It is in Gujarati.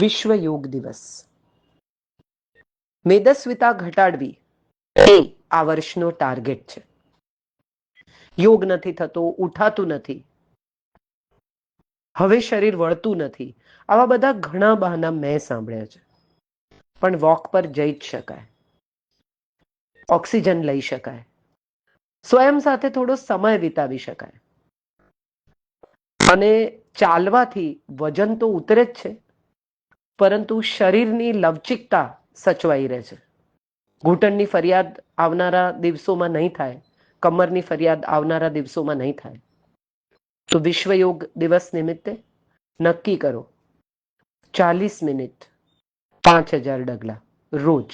વિશ્વ યોગ દિવસ. મેદસ્વિતા ઘટાડવી એ આ વર્ષનો ટાર્ગેટ છે. યોગ નથી થતો ઉઠાતું નથી. હવે શરીર વળતું નથી. આવા બધા ઘણા બહાના મેં સાંભળ્યા છે. પણ વોક પર જઈ જ શકાય. ઓક્સિજન લઈ શકાય. સ્વયં સાથે થોડો સમય વિતાવી શકાય. અને ચાલવાથી વજન તો ઉતરે જ છે. પરંતુ શરીરની લવચિકતા સચવાઈ રહે છે. ઘૂંટણની ફરિયાદ આવનારા દિવસોમાં નહીં થાય, કમરની ફરિયાદ આવનારા દિવસોમાં નહીં થાય. તો વિશ્વયોગ દિવસ નિમિત્તે નક્કી કરો. ચાલીસ મિનિટ, પાંચ હજાર ડગલા, રોજ.